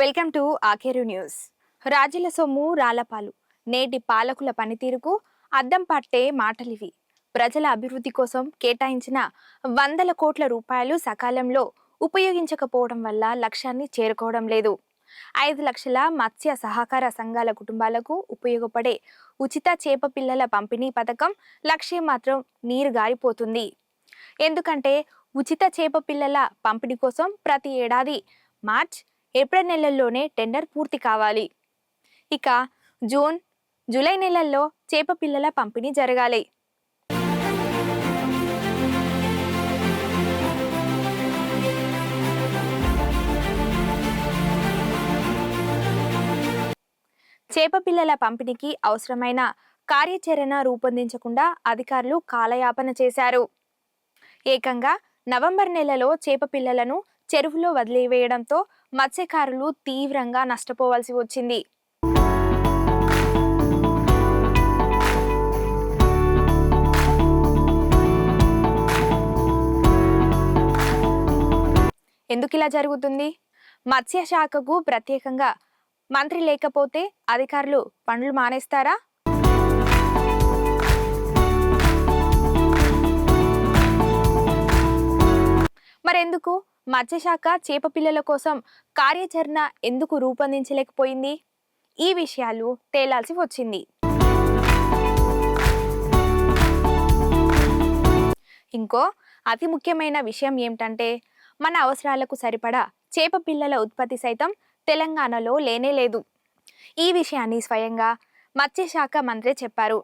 Welcome to ఆఖేరు news. రాజుల సొమ్ము రాలపాలు నేటి పాలకుల పనితీరుకు అద్దం పట్టే మాటలివి. ప్రజల అభివృద్ధి కోసం కేటాయించిన వందల కోట్ల రూపాయలు సకాలంలో ఉపయోగించకపోవడం వల్ల లక్ష్యాన్ని చేరుకోవడం లేదు. ఐదు లక్షల మత్స్య సహకార సంఘాల కుటుంబాలకు ఉపయోగపడే ఉచిత చేప పిల్లల పంపిణీ పథకం లక్ష్యం మాత్రం నీరు గారిపోతుంది. ఎందుకంటే ఉచిత చేప పిల్లల పంపిణీ కోసం ప్రతి ఏడాది మార్చ్ ఏప్రిల్ నెలల్లోనే టెండర్ పూర్తి కావాలి. ఇక జూన్ జూలై నెలల్లో చేప పిల్లల పంపిణీ జరగాలి. చేప పిల్లల పంపిణీకి అవసరమైన కార్యాచరణ రూపొందించకుండా అధికారులు కాలయాపన చేశారు. ఏకంగా నవంబర్ నెలలో చేప పిల్లలను చెరువులో వదిలివేయడంతో మత్స్యకారులు తీవ్రంగా నష్టపోవాల్సి వచ్చింది. ఎందుకు ఇలా జరుగుతుంది? మత్స్య శాఖకు ప్రత్యేకంగా మంత్రి లేకపోతే అధికారులు పనులు మానేస్తారా? మరెందుకు? మత్స్యశాఖ చేపపిల్లల కోసం కార్యాచరణ ఎందుకు రూపొందించలేకపోయింది? ఈ విషయాలు తేలాల్సి వచ్చింది. ఇంకో అతి ముఖ్యమైన విషయం ఏమిటంటే మన అవసరాలకు సరిపడా చేప పిల్లల ఉత్పత్తి సైతం తెలంగాణలో లేనే లేదు. ఈ విషయాన్ని స్వయంగా మత్స్యశాఖ మంత్రి చెప్పారు.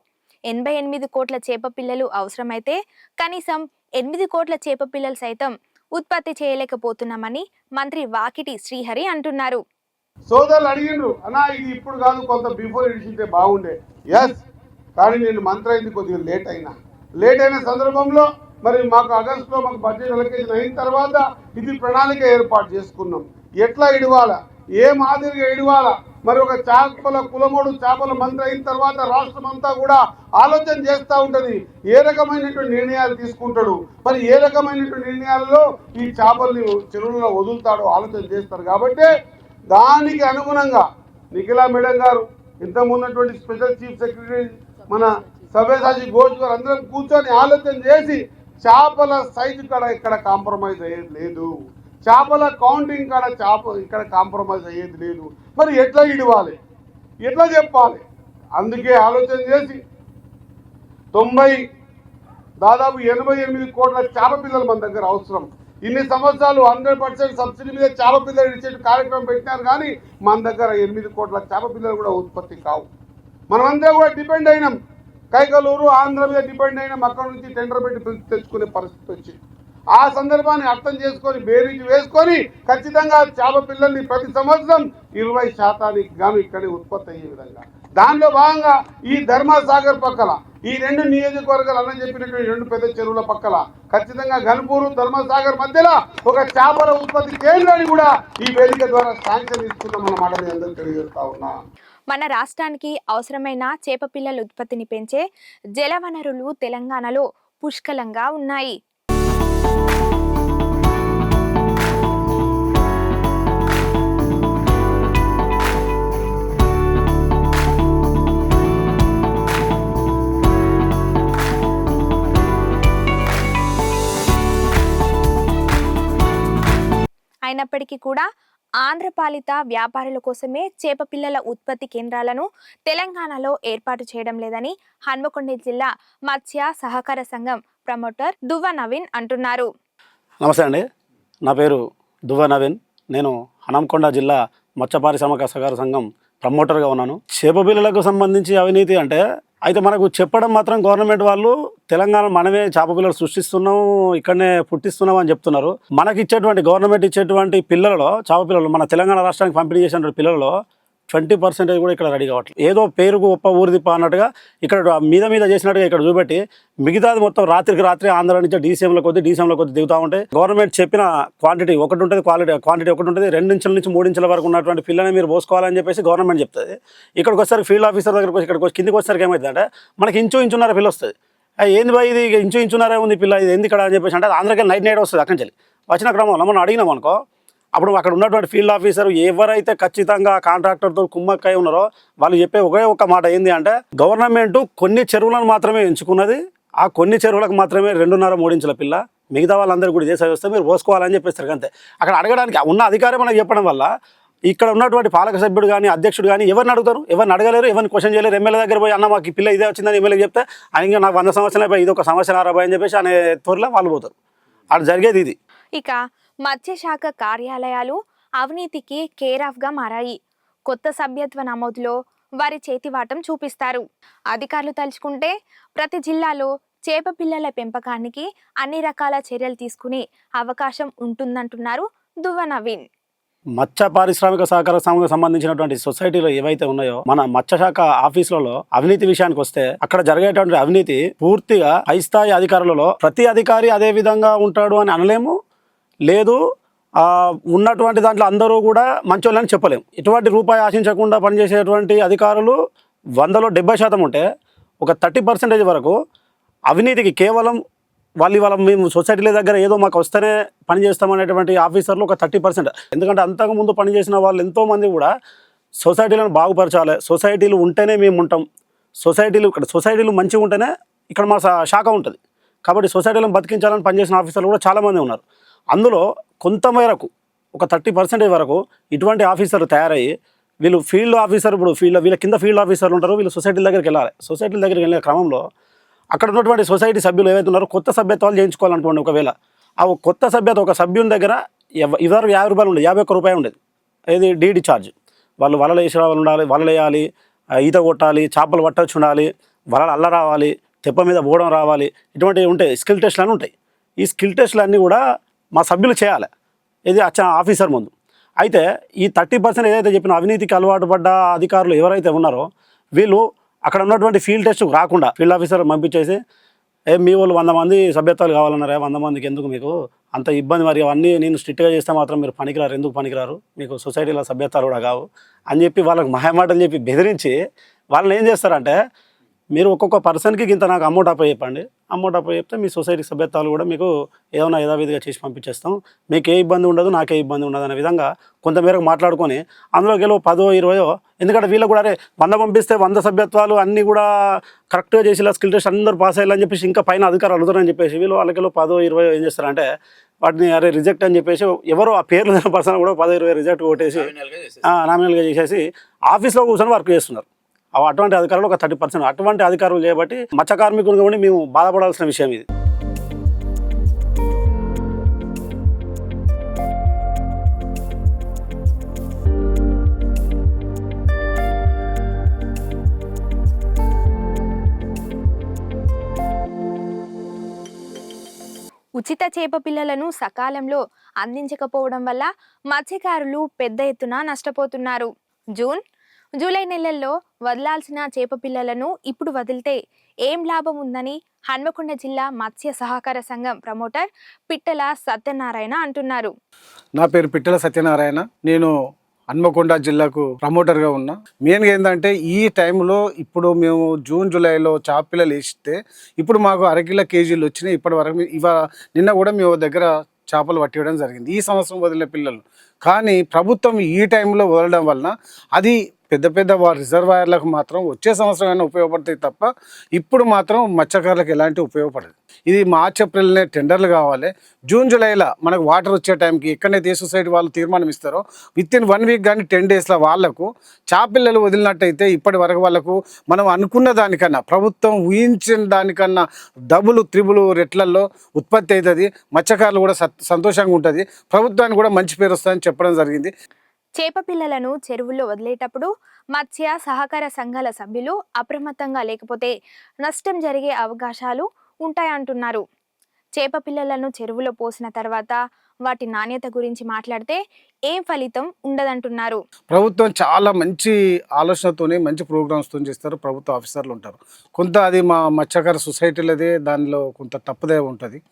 ఎనభై ఎనిమిది కోట్ల చేప పిల్లలు అవసరమైతే కనీసం ఎనిమిది కోట్ల చేప పిల్లలు సైతం ఉత్పత్తి చేయలేకపోతున్నామని మంత్రి వాకిటి శ్రీహరి అంటున్నారు. సోదరులు అడిగిండ్రు అన్నా ఇది ఇప్పుడు కాదు కొంత బిఫోర్ ఎడిషన్టే బాగుండే. ఎస్ కానీ నేను మంత్రి అయింది కొద్దిగా లేట్ అయినా. లేట్ అయిన సందర్భంలో మరి మాకు ఆగస్టులో మాకు బడ్జెట్ అలొకేషన్ అయిన తర్వాత ఇది ప్రణాళిక ఏర్పాటు చేసుకున్నాం. ఎట్లా ఇడవాలా? ఏ మాదిరిగా ఇడవాలా మరి ఒక చేపల కులమోడు చేపల మంత్రి అయిన తర్వాత రాష్ట్రం అంతా కూడా ఆలోచన చేస్తూ ఉంటుంది. ఏ రకమైనటువంటి నిర్ణయాలు తీసుకుంటాడు? మరి ఏ రకమైనటువంటి నిర్ణయాలలో ఈ చేపల్ని చెరువులలో వదులుతాడో ఆలోచన చేస్తారు. కాబట్టి దానికి అనుగుణంగా నిఖిలా మేడం గారు ఇంతకు ఉన్నటువంటి స్పెషల్ చీఫ్ సెక్రటరీ మన సవ్యసాచి ఘోష్ గారు అందరం కూర్చొని ఆలోచన చేసి చేపల సైజు కాడ ఇక్కడ కాంప్రమైజ్ అయ్యేది లేదు. చేపల కౌంటింగ్ కాడ చేప ఇక్కడ కాంప్రమైజ్ అయ్యేది లేదు. మరి ఎట్లా ఇడవాలి? ఎట్లా చెప్పాలి? అందుకే ఆలోచన చేసి తొంభై దాదాపు ఎనభై ఎనిమిది కోట్ల చేప పిల్లలు మన దగ్గర అవసరం. ఇన్ని సంవత్సరాలు హండ్రెడ్ పర్సెంట్ సబ్సిడీ మీద చేప పిల్లలు ఇచ్చే కార్యక్రమం పెట్టినారు కానీ మన దగ్గర ఎనిమిది కోట్ల చేప పిల్లలు కూడా ఉత్పత్తి కావు. మనమంతా కూడా డిపెండ్ అయినాం. కైకలూరు ఆంధ్ర మీద డిపెండ్ అయినాం. అక్కడ నుంచి టెండర్ పెట్టి తెచ్చుకునే పరిస్థితి వచ్చింది. ఆ సందర్భాన్ని అర్థం చేసుకొని బేరీజు వేసుకొని ఖచ్చితంగా చేప పిల్లల్ని ప్రతి సంవత్సరం ఇరవై శాతానికి గాను ఇక్కడే ఉత్పత్తి అయ్యే విధంగా. దానిలో భాగంగా ఈ ధర్మసాగర్ పక్కల ఈ రెండు నియోజకవర్గాలు అన్న చెప్పినటువంటి రెండు పెద్ద చెరువుల పక్కల ఖచ్చితంగా గన్పూరు ధర్మసాగర్ మధ్యలో ఒక చేపల ఉత్పత్తి కేంద్రాన్ని కూడా ఈ వేదిక ద్వారా శాంక్షన్ ఇస్తున్నాం అన్నమాట నేను తెలియజేస్తా ఉన్నా. మన రాష్ట్రానికి అవసరమైన చేప పిల్లల ఉత్పత్తిని పెంచే జలవనరులు తెలంగాణలో పుష్కలంగా ఉన్నాయి. అయినప్పటికీ కూడా ఆంధ్రపాలిత వ్యాపారుల కోసమే చేప పిల్లల ఉత్పత్తి కేంద్రాలను తెలంగాణలో ఏర్పాటు చేయడం లేదని హన్మకొండ జిల్లా మత్స్య సహకార సంఘం ప్రమోటర్ దువ్వ నవీన్ అంటున్నారు. నమస్తే అండి. నా పేరు దువ్వ నవీన్. నేను హనంకొండ జిల్లా మత్స్య పారిశ్రామిక సహకార సంఘం ప్రమోటర్గా ఉన్నాను. చేప పిల్లలకు సంబంధించి అవినీతి అంటే అయితే మనకు చెప్పడం మాత్రం గవర్నమెంట్ వాళ్ళు తెలంగాణ మనమే చేప పిల్లలు సృష్టిస్తున్నాం ఇక్కడనే పుట్టిస్తున్నాం అని చెప్తున్నారు. మనకి ఇచ్చేటువంటి గవర్నమెంట్ ఇచ్చేటువంటి పిల్లలలో చేప పిల్లలు మన తెలంగాణ రాష్ట్రానికి పంపిణీ చేసినటువంటి పిల్లలలో ట్వంటీ పర్సెంటేజ్ కూడా ఇక్కడ రెడీ కావట్లేదు. ఏదో పేరుకు గొప్ప ఊరిదిప్ప అన్నట్టుగా ఇక్కడ మీద మీద చేసినట్టుగా ఇక్కడ చూపెట్టి మిగతాది మొత్తం రాత్రికి రాత్రి ఆంధ్ర నుంచి డీసీఎంల కొద్ది డీసీఎంల కొద్ది దిగుతూ ఉంటాయి గవర్నమెంట్ చెప్పిన క్వాంటిటీ ఒకటి ఉంటుంది క్వాలిటీ క్వాంటిటీ ఒకటి ఉంటుంది. రెండు ఇంచుల నుంచి మూడు ఇంచుల వరకు ఉన్నటువంటి పిల్లని మీరు పోసుకోవాలని చెప్పేసి గవర్నమెంట్ చెప్తుంది. ఇక్కడికి వచ్చేసరికి ఫీల్డ్ ఆఫీసర్ దగ్గరకు వచ్చి ఇక్కడికి వచ్చి కిందికి వచ్చేసరికి ఏమవుతుందంటే మనకి ఇంచు ఇంచున్నర పిల్ల వస్తుంది. ఏంది బాయ్ ఇది? ఇంచు ఇంచున్నారే ఉంది పిల్ల? ఇది ఎందుకు ఇక్కడ అని చెప్పేసి అంటే ఆంధ్రకి నైట్ నైట్ వస్తుంది అక్కడి నుంచి. వచ్చిన క్రమంలో మనం అడిగినాం అనుకో అప్పుడు అక్కడ ఉన్నటువంటి ఫీల్డ్ ఆఫీసర్ ఎవరైతే ఖచ్చితంగా కాంట్రాక్టర్తో కుమ్మక్కై ఉన్నారో వాళ్ళు చెప్పే ఒకే ఒక మాట ఏంది అంటే గవర్నమెంట్ కొన్ని చెరువులను మాత్రమే ఎంచుకున్నది ఆ కొన్ని చెరువులకు మాత్రమే రెండున్నర మూడించుల పిల్ల మిగతా వాళ్ళందరూ కూడా దేశ వ్యవస్థ మీరు పోసుకోవాలని చెప్పేస్తారు అంతే. అక్కడ అడగడానికి ఉన్న అధికారం మనకు చెప్పడం వల్ల ఇక్కడ ఉన్నటువంటి పాలక సభ్యుడు కానీ అధ్యక్షుడు కానీ ఎవరిని అడుగుతారు? ఎవరిని అడగలేరు? ఎవరిని క్వశ్చన్ చేయలేరు? ఎమ్మెల్యే దగ్గర పోయి అన్న మాకు పిల్ల ఇదే వచ్చిందని ఎమ్మెల్యే చెప్తే ఆయన నాకు వంద సంవత్సరాలు ఇది ఒక సంవత్సరం అరవై అని చెప్పేసి అనే త్వరలో వాళ్ళు పోతారు. అక్కడ జరిగేది ఇది. ఇక మత్స్యశాఖ కార్యాలయాలు అవినీతికి కేర్ ఆఫ్గా మారాయి. కొత్త సభ్యత్వ నమోదులో వారి చేతివాటం చూపిస్తారు. అధికారులు తలుచుకుంటే ప్రతి జిల్లాలో చేప పిల్లల పెంపకానికి అన్ని రకాల చర్యలు తీసుకునే అవకాశం ఉంటుందంటున్నారు దువ్వ నవీన్. మత్స్య పారిశ్రామిక సహకార సంఘం సంబంధించినటువంటి సొసైటీలో ఏవైతే ఉన్నాయో మన మత్స్యశాఖ ఆఫీసులలో అవినీతి విషయానికి వస్తే అక్కడ జరిగేటువంటి అవినీతి పూర్తిగా హైస్థాయి అధికారులలో ప్రతి అధికారి అదే విధంగా ఉంటాడు అని అనలేము? లేదు ఉన్నటువంటి దాంట్లో అందరూ కూడా మంచోళ్ళని చెప్పలేము ఇటువంటి రూపాయి ఆశించకుండా పనిచేసేటువంటి అధికారులు వందలో డెబ్బై శాతం ఉంటే ఒక థర్టీ పర్సెంటేజ్ వరకు అవినీతికి కేవలం వాళ్ళు ఇవాళ మేము సొసైటీల దగ్గర ఏదో మాకు వస్తేనే పనిచేస్తామనేటువంటి ఆఫీసర్లు ఒక థర్టీ పర్సెంట్. ఎందుకంటే అంతకుముందు పనిచేసిన వాళ్ళు ఎంతోమంది కూడా సొసైటీలను బాగుపరచాలి. సొసైటీలు ఉంటేనే మేము ఉంటాం. సొసైటీలు ఇక్కడ సొసైటీలు మంచిగా ఉంటేనే ఇక్కడ మా శా- శాఖ ఉంటుంది. కాబట్టి సొసైటీలను బతికించాలని పనిచేసిన ఆఫీసర్లు కూడా చాలామంది ఉన్నారు. అందులో కొంత మేరకు ఒక థర్టీ పర్సెంటేజ్ వరకు ఇటువంటి ఆఫీసర్లు తయారయ్యి వీళ్ళు ఫీల్డ్ ఆఫీసర్ ఇప్పుడు ఫీల్డ్ వీళ్ళ కింద ఫీల్డ్ ఆఫీసర్లు ఉంటారు వీళ్ళు సొసైటీ దగ్గరికి వెళ్ళాలి. సొసైటీ దగ్గరికి వెళ్ళే క్రమంలో అక్కడ ఉన్నటువంటి సొసైటీ సభ్యులు ఏవైతే ఉన్నారో కొత్త సభ్యత్వాలు చేయించుకోవాలనుకోండి ఒకవేళ ఆ కొత్త సభ్యత ఒక సభ్యుని దగ్గర ఎవ- యాభై రూపాయలు ఉండేది యాభై ఒక్క రూపాయి ఉండేది. ఏది? డీడీ ఛార్జ్ వాళ్ళు వలలు వేసి వాళ్ళు ఉండాలి వలలు వేయాలి ఈత కొట్టాలి చేపలు పట్టొచ్చు ఉండాలి వలలు అల్ల రావాలి తెప్ప మీద పోవడం రావాలి ఇటువంటివి ఉంటాయి స్కిల్ టెస్ట్లు అని ఉంటాయి. ఈ స్కిల్ టెస్ట్లు అన్నీ కూడా మా సభ్యులు చేయాలి. ఇది అచ్చ ఆఫీసర్ ముందు. అయితే ఈ థర్టీ పర్సెంట్ ఏదైతే చెప్పిన అవినీతికి అలవాటు పడ్డ అధికారులు ఎవరైతే ఉన్నారో వీళ్ళు అక్కడ ఉన్నటువంటి ఫీల్డ్ టెస్ట్ రాకుండా ఫీల్డ్ ఆఫీసర్ పంపించేసి ఏ మీ వాళ్ళు వంద మంది సభ్యత్వాలు కావాలన్నారా? వంద మందికి ఎందుకు మీకు అంత ఇబ్బంది మరి అవన్నీ నేను స్ట్రిక్ట్గా చేస్తే మాత్రం మీరు పనికిరారు. ఎందుకు పనికిరారు? మీకు సొసైటీలో సభ్యత్వాలు కూడా కావు. అని చెప్పి వాళ్ళకి మహమాటలు చెప్పి బెదిరించి వాళ్ళని ఏం చేస్తారంటే మీరు ఒక్కొక్క పర్సన్కి ఇంత నాకు అమౌంట్ అప్ప చెప్పండి. అమౌంట్ అప్ప చెప్తే మీ సొసైటీ సభ్యత్వాలు కూడా మీకు ఏమైనా యథావిధిగా చేసి పంపించేస్తాం. మీకు ఏ ఇబ్బంది ఉండదు నాకే ఇబ్బంది ఉండదు అనే విధంగా కొంతమేరకు మాట్లాడుకొని అందులోకి వెళ్ళి పదో ఇరవయో ఎందుకంటే వీళ్ళకి కూడా అరే వంద పంపిస్తే వంద సభ్యత్వాలు అన్నీ కూడా కరెక్ట్గా చేసి ఇలా స్కిల్ టెస్ట్ అందరూ పాస్ అయ్యాలని చెప్పేసి ఇంకా పైన అధికారులు అడుగుతారని చెప్పేసి వీళ్ళు వాళ్ళకి పదో ఇరవయో ఏం చేస్తారంటే వాటిని అరే రిజెక్ట్ అని చెప్పేసి ఎవరో ఆ పేర్లు పర్సన్ కూడా పదో ఇరవై రిజెక్ట్ కొట్టేసి నామినల్గా చేసేసి ఆఫీస్లో కూర్చొని వర్క్ చేస్తున్నారు. అటువంటి అధికారులు ఒక థర్టీ పర్సెంట్. అటువంటి అధికారులు చేయబట్టి మత్స్య కూడా ఉండి మేము బాధపడాల్సిన విషయం ఇది. ఉచిత చేప పిల్లలను సకాలంలో అందించకపోవడం వల్ల మత్స్యకారులు పెద్ద ఎత్తున నష్టపోతున్నారు. జూన్ జూలై నెలల్లో వదలాల్సిన చేప పిల్లలను ఇప్పుడు వదిలితే ఏం లాభం ఉందని హన్మకొండ జిల్లా మత్స్య సహకార సంఘం ప్రమోటర్ పిట్టల సత్యనారాయణ అంటున్నారు. నా పేరు పిట్టల సత్యనారాయణ. నేను హన్మకొండ జిల్లాకు ప్రమోటర్గా ఉన్నా. మెయిన్గా ఏంటంటే ఈ టైంలో ఇప్పుడు మేము జూన్ జూలైలో చాపిల్లలు వేస్తే ఇప్పుడు మాకు అరకిల కేజీలు వచ్చినాయి. ఇప్పటి వరకు నిన్న కూడా మేము దగ్గర చేపలు పట్టివ్వడం జరిగింది. ఈ సంవత్సరం వదిలిన పిల్లలు. కానీ ప్రభుత్వం ఈ టైంలో వదలడం వలన అది పెద్ద పెద్ద రిజర్వాయర్లకు మాత్రం వచ్చే సంవత్సరం అయినా ఉపయోగపడతాయి తప్ప ఇప్పుడు మాత్రం మత్స్యకారులకు ఎలాంటి ఉపయోగపడదు. ఇది మార్చ్ ఏప్రిల్నే టెండర్లు కావాలి. జూన్ జూలైలో మనకు వాటర్ వచ్చే టైంకి ఎక్కడైతే ఏ సొసైటీ వాళ్ళు తీర్మానం ఇస్తారో విత్ ఇన్ వన్ వీక్ కానీ టెన్ డేస్లో వాళ్ళకు చాపిల్లలు వదిలినట్టయితే ఇప్పటి వరకు వాళ్ళకు మనం అనుకున్న దానికన్నా ప్రభుత్వం ఊహించిన దానికన్నా డబుల్ త్రిబుల్ రెట్లలో ఉత్పత్తి అవుతుంది. మత్స్యకారులు కూడా సత్- సంతోషంగా ఉంటుంది. ప్రభుత్వానికి కూడా మంచి పేరు వస్తుందని చెప్పడం జరిగింది. చేప పిల్లలను చెరువుల్లో వదిలేటప్పుడు మత్స్య సహకార సంఘాల సభ్యులు అప్రమత్తంగా లేకపోతే నష్టం జరిగే అవకాశాలు ఉంటాయంటున్నారు. చేప పిల్లలను చెరువులో పోసిన తర్వాత వాటి నాణ్యత గురించి మాట్లాడితే ఏం ఫలితం ఉండదంటున్నారు. ప్రభుత్వం చాలా మంచి ఆలోచనతోనే మంచి ప్రోగ్రామ్స్తో చేస్తారు. ప్రభుత్వ ఆఫీసర్లు ఉంటారు. కొంత అది మా మత్స్యకార సొసైటీలదే దానిలో కొంత తప్పుదే ఉంటుంది.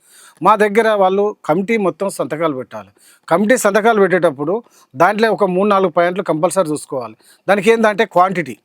మా దగ్గర వాళ్ళు కమిటీ మొత్తం సంతకాలు పెట్టాలి. కమిటీ సంతకాలు పెట్టేటప్పుడు దాంట్లో ఒక మూడు నాలుగు పాయింట్లు కంపల్సరీ చూసుకోవాలి. దానికి ఏంటంటే క్వాంటిటీ.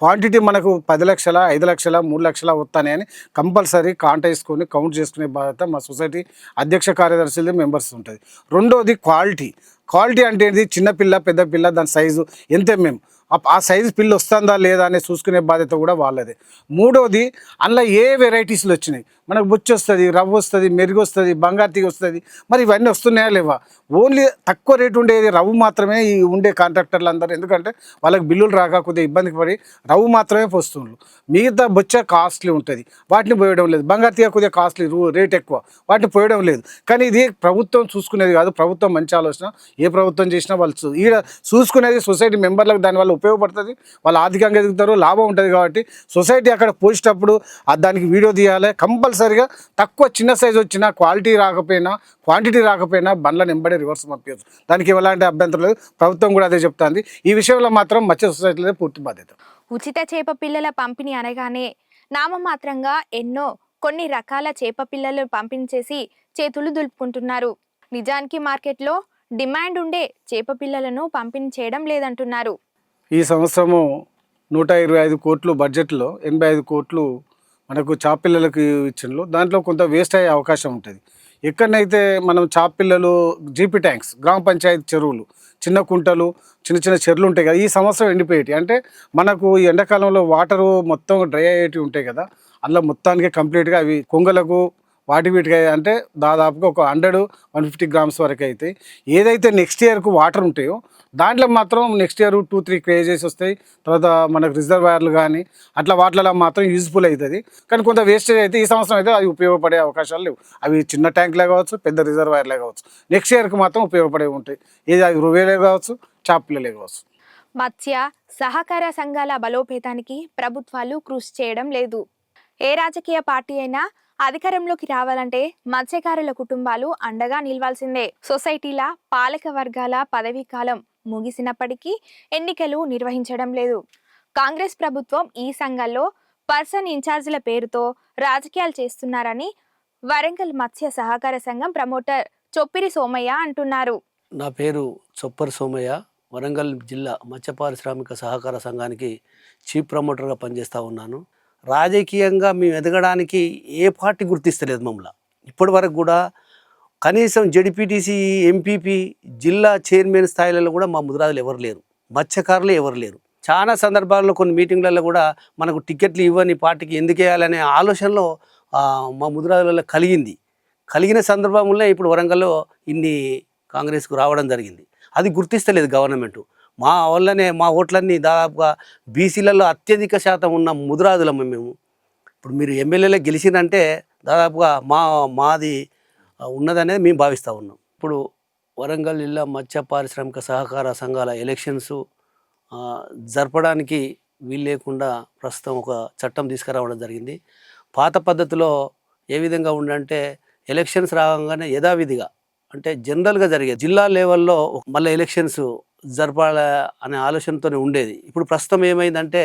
క్వాంటిటీ మనకు పది లక్షల ఐదు లక్షల మూడు లక్షల వస్తాయి అని కంపల్సరీ కాంట వేసుకొని కౌంట్ చేసుకునే బాధ్యత మా సొసైటీ అధ్యక్ష కార్యదర్శులది మెంబర్స్ ఉంటుంది. రెండోది క్వాలిటీ. క్వాలిటీ అంటే ఏంటి చిన్నపిల్ల పెద్ద పిల్ల దాని సైజు ఎంత మేము ఆ సైజు పిల్ల వస్తుందా లేదా అనేది చూసుకునే బాధ్యత కూడా వాళ్ళదే. మూడోది అందులో ఏ వెరైటీస్లు వచ్చినాయి? మనకు బుచ్చి వస్తుంది రవ్వ వస్తుంది మెరుగు వస్తుంది బంగారు తీగ వస్తుంది మరి ఇవన్నీ వస్తున్నాయా లేవా? ఓన్లీ తక్కువ రేటు ఉండేది రవ్వు మాత్రమే ఈ ఉండే కాంట్రాక్టర్లు అందరూ. ఎందుకంటే వాళ్ళకి బిల్లులు రాక కొద్దిగా ఇబ్బందికి పడి రవ్వు మాత్రమే పోస్తుండ్రు మిగతా బొచ్చ కాస్ట్లీ ఉంటుంది. వాటిని పోయడం లేదు. బంగారు తీగ కొద్దిగా కాస్ట్లీ రేట్ ఎక్కువ. వాటిని పోయడం లేదు. కానీ ఇది ప్రభుత్వం చూసుకునేది కాదు. ప్రభుత్వం మంచి ఆలోచన. ఏ ప్రభుత్వం చేసినా వాళ్ళు ఈడ చూసుకునేది సొసైటీ మెంబర్లకు దానివల్ల ఉపయోగపడుతుంది. వాళ్ళు ఆర్థికంగా ఎదుగుతారు లాభం ఉంటుంది కాబట్టి సొసైటీ అక్కడ పోసేటప్పుడు దానికి వీడియో తీయాలి. కంపల్సరీగా తక్కువ చిన్న సైజు వచ్చినా క్వాలిటీ రాకపోయినా క్వాంటిటీ రాకపోయినా బండ్ల నింబడి రివర్స్ పంపించచ్చు దానికి ఎలాంటి అభ్యంతరం లేదు. ప్రభుత్వం కూడా అదే చెప్తుంది. ఈ విషయంలో మాత్రం మత్స్య సొసైటీలో పూర్తి బాధ్యత. ఉచిత చేప పిల్లల పంపిణీ అనగానే నామమాత్రంగా ఎన్నో కొన్ని రకాల చేప పిల్లలు పంపిణీ చేసి చేతులు దులుపుకుంటున్నారు. నిజానికి మార్కెట్లో డిమాండ్ ఉండే చేప పిల్లలను పంపిణీ చేయడం లేదంటున్నారు. ఈ సంవత్సరము నూట ఇరవై ఐదు కోట్లు బడ్జెట్లో ఎనభై ఐదు కోట్లు మనకు చాపిల్లలకు ఇచ్చిండ్రు. దాంట్లో కొంత వేస్ట్ అయ్యే అవకాశం ఉంటుంది. ఎక్కడనైతే మనం చాపిల్లలు జీపీ ట్యాంక్స్ గ్రామ పంచాయతీ చెరువులు చిన్న కుంటలు చిన్న చిన్న చెరువులు ఉంటాయి కదా ఈ సంవత్సరం ఎండిపోయేటి. అంటే మనకు ఈ ఎండాకాలంలో వాటరు మొత్తం డ్రై అయ్యేటివి ఉంటాయి కదా అందులో మొత్తానికి కంప్లీట్గా అవి కొంగలకు వాటి వీటికి అంటే దాదాపుగా ఒక హండ్రెడ్ వన్ ఫిఫ్టీ గ్రామ్స్ వరకు అవుతాయి ఏదైతే నెక్స్ట్ ఇయర్కు వాటర్ ఉంటాయో దాంట్లో మాత్రం నెక్స్ట్ ఇయర్ టూ త్రీ క్రేజెస్ వస్తాయి. తర్వాత మనకు రిజర్వాయర్లు కానీ అట్లా వాటిలో మాత్రం యూజ్ఫుల్ అవుతుంది. కానీ కొంత వేస్టేజ్ అయితే ఈ సంవత్సరం అయితే అవి ఉపయోగపడే అవకాశాలు లేవు. అవి చిన్న ట్యాంక్లే కావచ్చు పెద్ద రిజర్వాయర్లే కావచ్చు. నెక్స్ట్ ఇయర్కి మాత్రం ఉపయోగపడే ఉంటాయి. ఏది అవి రువేలే కావచ్చు చాపలే కావచ్చు. మత్స్య సహకార సంఘాల బలోపేతానికి ప్రభుత్వాలు కృషి చేయడం లేదు. ఏ రాజకీయ పార్టీ అయినా అధికారంలోకి రావాలంటే మత్స్యకారుల కుటుంబాలు అండగా నిలవాల్సిందే. సొసైటీల పాలక వర్గాల పదవీ కాలం. ముగిసినప్పటికీ ఎన్నికలు నిర్వహించడం లేదు. కాంగ్రెస్ ప్రభుత్వం ఈ సంఘాల్లో పర్సన్ ఇన్ఛార్జీల పేరుతో రాజకీయాలు చేస్తున్నారని వరంగల్ మత్స్య సహకార సంఘం ప్రమోటర్ చొప్పిరి సోమయ్య అంటున్నారు. నా పేరు చొప్పర్ సోమయ్య. వరంగల్ జిల్లా మత్స్య పారిశ్రామిక సహకార సంఘానికి చీఫ్ ప్రమోటర్గా పనిచేస్తూ ఉన్నాను. రాజకీయంగా మేము ఎదగడానికి ఏ పార్టీ గుర్తిస్తలేదు మమ్మల్ని. ఇప్పటి వరకు కూడా కనీసం జడిపిటిసి ఎంపీపీ జిల్లా చైర్మన్ స్థాయిలలో కూడా మా ముదిరాజులు ఎవరు లేరు. మత్స్యకారులు ఎవరు లేరు. చాలా సందర్భాల్లో కొన్ని మీటింగ్లలో కూడా మనకు టికెట్లు ఇవ్వని పార్టీకి ఎందుకు వేయాలనే ఆలోచనలో మా ముదిరాజులలో కలిగింది. కలిగిన సందర్భంలో ఇప్పుడు వరంగల్లో ఇన్ని కాంగ్రెస్కు రావడం జరిగింది. అది గుర్తిస్తలేదు గవర్నమెంట్. మా వల్లనే మా ఓట్లన్నీ దాదాపుగా బీసీలలో అత్యధిక శాతం ఉన్న ముదిరాజులమ్మ మేము. ఇప్పుడు మీరు ఎమ్మెల్యేలో గెలిచిందంటే దాదాపుగా మా మాది ఉన్నదనేది మేము భావిస్తూ ఉన్నాం. ఇప్పుడు వరంగల్ జిల్లా మత్స్య పారిశ్రామిక సహకార సంఘాల ఎలక్షన్స్ జరపడానికి వీలు లేకుండా ప్రస్తుతం ఒక చట్టం తీసుకురావడం జరిగింది. పాత పద్ధతిలో ఏ విధంగా ఉండంటే ఎలక్షన్స్ రాగానే యథావిధిగా అంటే జనరల్గా జరిగే జిల్లా లెవెల్లో మళ్ళీ ఎలక్షన్స్ జరపాల అనే ఆలోచనతోనే ఉండేది. ఇప్పుడు ప్రస్తుతం ఏమైందంటే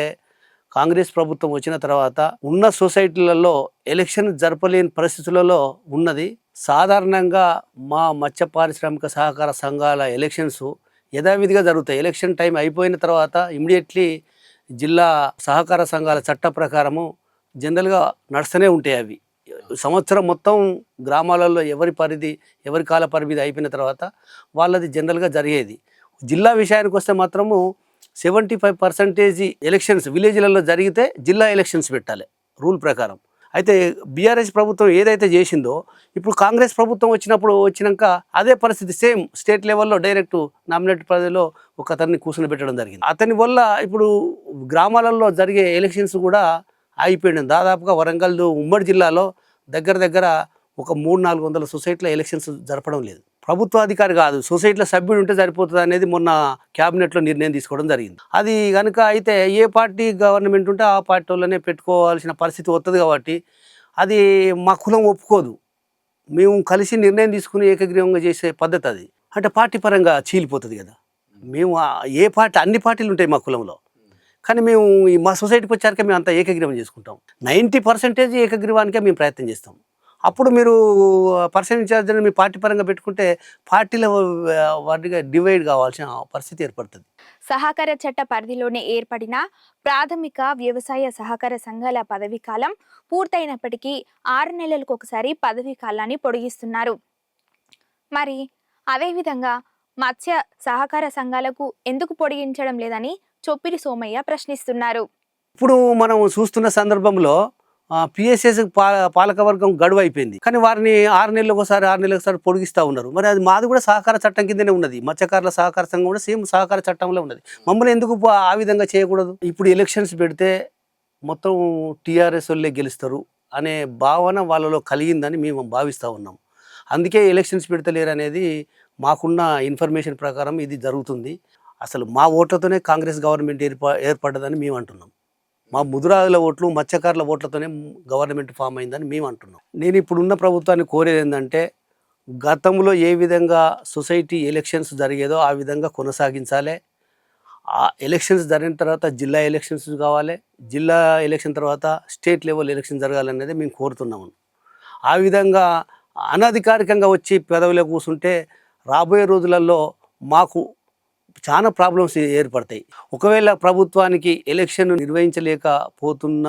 కాంగ్రెస్ ప్రభుత్వం వచ్చిన తర్వాత ఉన్న సొసైటీలలో ఎలక్షన్ జరపలేని పరిస్థితులలో ఉన్నది. సాధారణంగా మా మత్స్య పారిశ్రామిక సహకార సంఘాల ఎలక్షన్స్ యథావిధిగా జరుగుతాయి. ఎలక్షన్ టైం అయిపోయిన తర్వాత ఇమీడియట్లీ జిల్లా సహకార సంఘాల చట్ట ప్రకారము జనరల్గా నడుస్తూనే ఉంటాయి అవి. సంవత్సరం మొత్తం గ్రామాలలో ఎవరి పరిధి ఎవరి కాల పరిమితి అయిపోయిన తర్వాత వాళ్ళది జనరల్గా జరిగేది. జిల్లా విషయానికి వస్తే మాత్రము సెవెంటీ ఫైవ్ పర్సెంటేజ్ ఎలక్షన్స్ విలేజ్లలో జరిగితే జిల్లా ఎలక్షన్స్ పెట్టాలి రూల్ ప్రకారం. అయితే బీఆర్ఎస్ ప్రభుత్వం ఏదైతే చేసిందో ఇప్పుడు కాంగ్రెస్ ప్రభుత్వం వచ్చినప్పుడు వచ్చినాక అదే పరిస్థితి సేమ్ స్టేట్ లెవెల్లో డైరెక్ట్ నామినేట్ పదవిలో ఒక అతన్ని కూర్చొని పెట్టడం జరిగింది. అతని వల్ల ఇప్పుడు గ్రామాలలో జరిగే ఎలక్షన్స్ కూడా అయిపోయింది దాదాపుగా వరంగల్ ఉమ్మడి జిల్లాలో దగ్గర దగ్గర ఒక మూడు నాలుగు వందల సొసైటీల ఎలక్షన్స్ జరపడం లేదు. ప్రభుత్వ అధికారి కాదు సొసైటీలో సభ్యుడు ఉంటే సరిపోతుంది అనేది మొన్న క్యాబినెట్లో నిర్ణయం తీసుకోవడం జరిగింది. అది కనుక అయితే ఏ పార్టీ గవర్నమెంట్ ఉంటే ఆ పార్టీ వాళ్ళనే పెట్టుకోవాల్సిన పరిస్థితి వస్తుంది కాబట్టి అది మా కులం ఒప్పుకోదు. మేము కలిసి నిర్ణయం తీసుకుని ఏకగ్రీవంగా చేసే పద్ధతి అది. అంటే పార్టీ పరంగా చీలిపోతుంది కదా. మేము ఏ పార్టీ అన్ని పార్టీలు ఉంటాయి మా కులంలో. కానీ మేము మా సొసైటీకి వచ్చాక మేము అంతా ఏకగ్రీవం చేసుకుంటాం. నైంటీ పర్సెంటేజ్ ఏకగ్రీవానికే మేము ప్రయత్నం చేస్తాం. అప్పుడు మీరు పర్సన్ ఇన్ఛార్జ్ మీ పార్టీ పరంగా పెట్టుకుంటే పార్టీల వాటిగా డివైడ్ కావాల్సిన పరిస్థితి ఏర్పడుతుంది. సహకార చట్ట పరిధిలోనే ఏర్పడిన ప్రాథమిక వ్యవసాయ సహకార సంఘాల పదవీ కాలం పూర్తయినప్పటికీ ఆరు నెలలకు ఒకసారి పదవీ కాలాన్ని పొడిగిస్తున్నారు. మరి అదేవిధంగా మత్స్య సహకార సంఘాలకు ఎందుకు పొడిగించడం లేదని చొప్పిరి సోమయ్య ప్రశ్నిస్తున్నారు. ఇప్పుడు మనం చూస్తున్న సందర్భంలో పిఎస్ఎస్ పాలకవర్గం గడువు అయిపోయింది కానీ వారిని ఆరు నెలలకు ఒకసారి ఆరు నెలలకు ఒకసారి పొడిగిస్తూ ఉన్నారు. మరి అది మాది కూడా సహకార చట్టం కిందనే ఉన్నది. మత్స్యకారుల సహకార సంఘం కూడా సేమ్ సహకార చట్టంలో ఉన్నది. మమ్మల్ని ఎందుకు ఆ విధంగా చేయకూడదు? ఇప్పుడు ఎలక్షన్స్ పెడితే మొత్తం టీఆర్ఎస్ వాళ్ళే గెలుస్తారు అనే భావన వాళ్ళలో కలిగిందని మేము భావిస్తూ ఉన్నాం. అందుకే ఎలక్షన్స్ పెడతలేరు అనేది మాకున్న ఇన్ఫర్మేషన్ ప్రకారం ఇది జరుగుతుంది. అసలు మా ఓట్లతోనే కాంగ్రెస్ గవర్నమెంట్ ఏర్పా ఏర్పడ్డదని మేము అంటున్నాం. మా ముదురాదుల ఓట్లు మత్స్యకారుల ఓట్లతోనే గవర్నమెంట్ ఫామ్ అయిందని మేము అంటున్నాం. నేను ఇప్పుడున్న ప్రభుత్వాన్ని కోరేది ఏంటంటే గతంలో ఏ విధంగా సొసైటీ ఎలక్షన్స్ జరిగేదో ఆ విధంగా కొనసాగించాలి. ఆ ఎలక్షన్స్ జరిగిన తర్వాత జిల్లా ఎలక్షన్స్ కావాలి జిల్లా ఎలక్షన్ తర్వాత స్టేట్ లెవెల్ ఎలక్షన్ జరగాలనేది మేము కోరుతున్నాము. ఆ విధంగా అనధికారికంగా వచ్చి పెదవిలో కూర్చుంటే రాబోయే రోజులలో మాకు చాలా ప్రాబ్లమ్స్ ఏర్పడతాయి. ఒకవేళ ప్రభుత్వానికి ఎలక్షన్ నిర్వహించలేకపోతున్న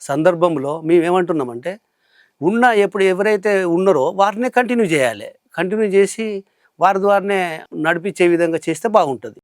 సందర్భంలో మేము ఏమంటున్నామంటే ఉన్న ఎప్పుడు ఎవరైతే ఉన్నారో వారినే కంటిన్యూ చేయాలి. కంటిన్యూ చేసి వారి ద్వారానే నడిపించే విధంగా చేస్తే బాగుంటుంది.